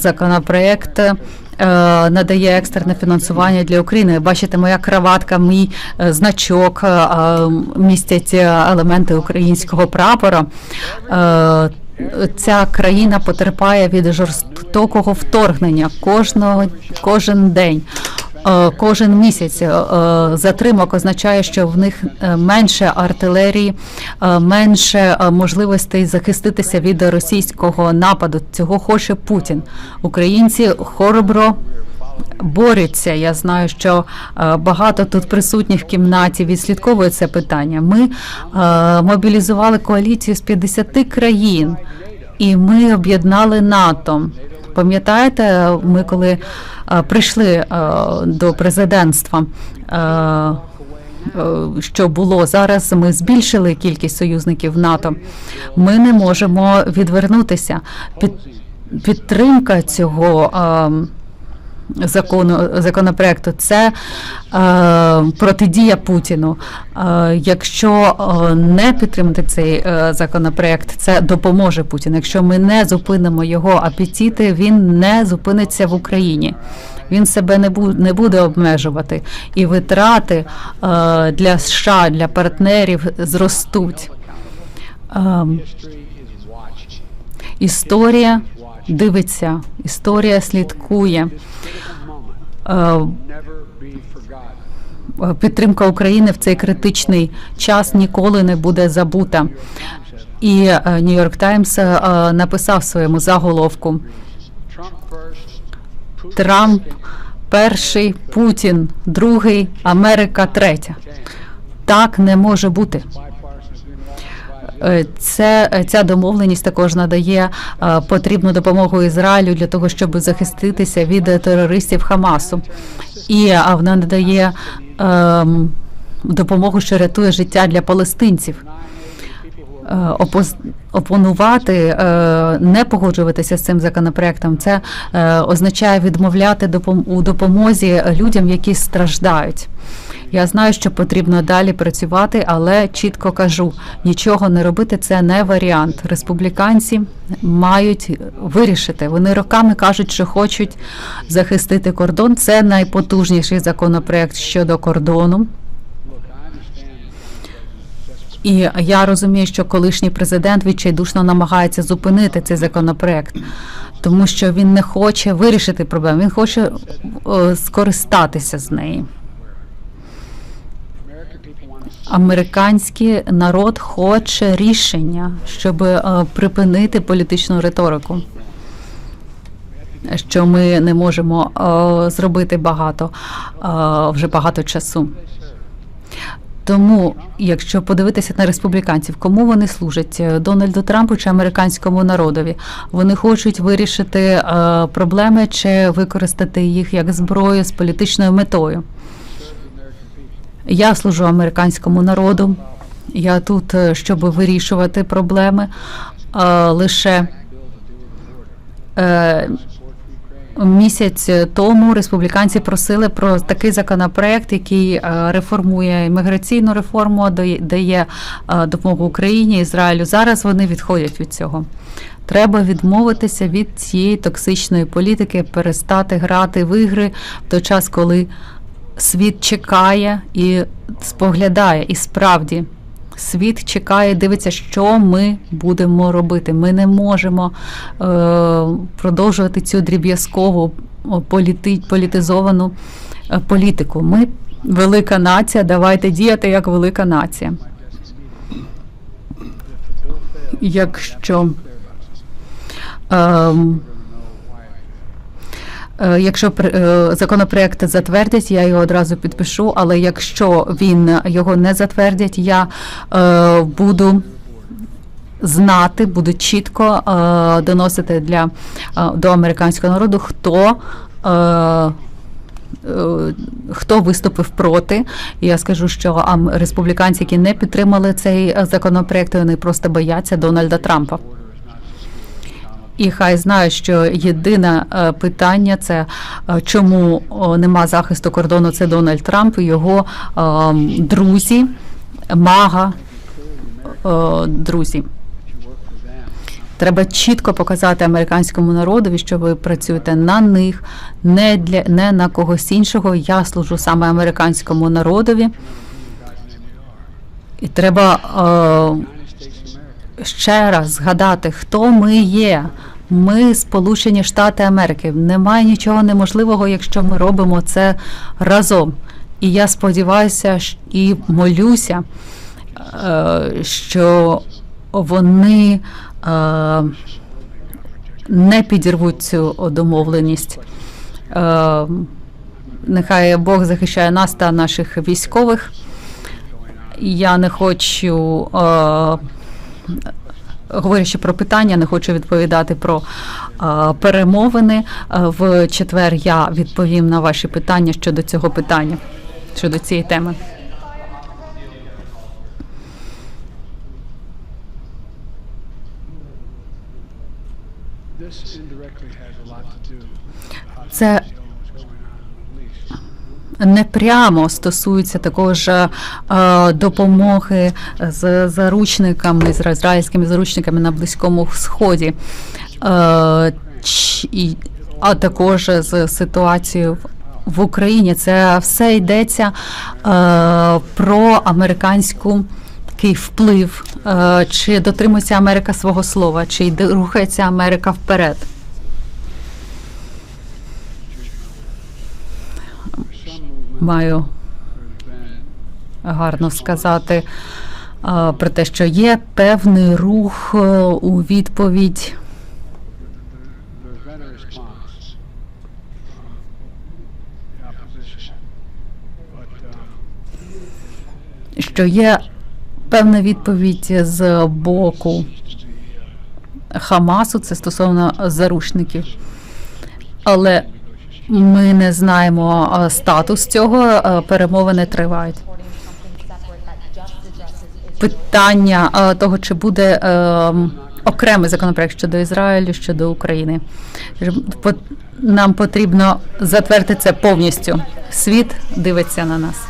Законопроект е, надає екстрене фінансування для України. Бачите, моя краватка, мій е, значок е, містять елементи українського прапора. Ця країна потерпає від жорстокого вторгнення кожного кожен день. Е, Кожен місяць е, затримок означає, що в них е, менше артилерії, е, менше е, можливостей захиститися від російського нападу. Цього хоче Путін. Українці хоробро борються. Я знаю, що е, багато тут присутніх в кімнаті відслідковують це питання. Ми е, мобілізували коаліцію з 50 країн, і ми об'єднали НАТО. Пам'ятаєте, ми коли е, прийшли е, до президентства. е, Що було зараз? Ми збільшили кількість союзників НАТО. Ми не можемо відвернутися. Під, підтримка цього закону законопроекту це е, протидія Путіну. Е, якщо е, не підтримати цей е, законопроект, це допоможе Путіну. Якщо ми не зупинимо його апетити, він не зупиниться в Україні. Він себе не не буде обмежувати, і витрати е, для США, для партнерів зростуть. Історія дивиться, історія слідкує. Е, Підтримка України в цей критичний час ніколи не буде забута. І Нью-Йорк Таймс написав своєму заголовку Трамп перший, Путін другий, Америка третя. Так не може бути. Е, Це ця домовленість також надає е, потрібну допомогу Ізраїлю для того, щоб захиститися від терористів Хамасу, і е, вона надає ем, допомогу, що рятує життя для палестинців. Е, опоз- Опонувати, е, не погоджуватися з цим законопроектом, це е, означає відмовляти у допомозі людям, які страждають. Я знаю, що потрібно далі працювати, але чітко кажу, нічого не робити це не варіант. Республіканці мають вирішити. Вони роками кажуть, що хочуть захистити кордон. Це найпотужніший законопроект щодо кордону. І я розумію, що колишній президент відчайдушно намагається зупинити цей законопроект, тому що він не хоче вирішити проблему, він хоче е, скористатися з неї. Американський народ хоче рішення, щоб е, припинити політичну риторику. Що ми не можемо е, зробити багато вже багато часу. Тому, якщо подивитися на республіканців, кому вони служать Е, Дональду Трампу чи американському народові, вони хочуть вирішити е, проблеми чи використати їх як зброю з політичною метою. Я служу американському народу. Я тут, е, щоб вирішувати проблеми лише. Місяць тому республіканці просили про такий законопроект, який е, реформує імміграційну реформу, дає е, допомогу Україні, Ізраїлю. Зараз вони відходять від цього. Треба відмовитися від цієї токсичної політики, перестати грати в ігри в той час, коли світ чекає і споглядає, і справді. Світ чекає, дивиться, що ми будемо робити. Ми не можемо е, продовжувати цю дріб'язкову політи, політизовану е, політику. Ми велика нація. Давайте діяти як велика нація. Якщо Е, Якщо пр- е, законопроект затвердять, я його одразу підпишу. Але якщо він його не затвердять, я е, буду знати, буду чітко е, доносити для е, до американського народу, хто. Е, е, Хто виступив проти? Я скажу, що республіканці, які не підтримали цей е, законопроект, вони просто бояться Дональда Трампа. І хай знають, що єдине е, питання це е, чому нема захисту кордону. Це Дональд Трамп і його е, друзі, мага друзі. Треба чітко показати американському народові, що ви працюєте на них, не для не на когось іншого. Я служу саме американському народові. І треба е, ще раз згадати, хто ми є. Ми Сполучені Штати Америки. Немає нічого неможливого, якщо ми робимо це разом. І я сподіваюся і молюся, е, що вони е, не підірвуть цю домовленість. Е, Нехай Бог захищає нас та наших військових. Я не хочу, говорячи про питання, не хочу відповідати про е, перемовини. Е, В четвер я відповім на ваші питання щодо цього питання, щодо цієї теми. This East. непрямо стосується також е, допомоги з заручниками, з ізраїльськими заручниками на Близькому Сході, е, а також з ситуацією в- Україні. Це все йдеться е, про американську. Такий вплив, е, чи дотримується Америка свого слова, чи рухається Америка вперед. Маю гарно сказати про те, що є певний рух е, у відповідь. що є певна відповідь з боку Хамасу, це стосовно заручників. Але ми не знаємо е, статус цього, е, перемовини тривають. Питання е, того, чи буде окремий законопроект щодо Ізраїлю, щодо України. Нам потрібно затвердити це повністю. Світ дивиться на нас.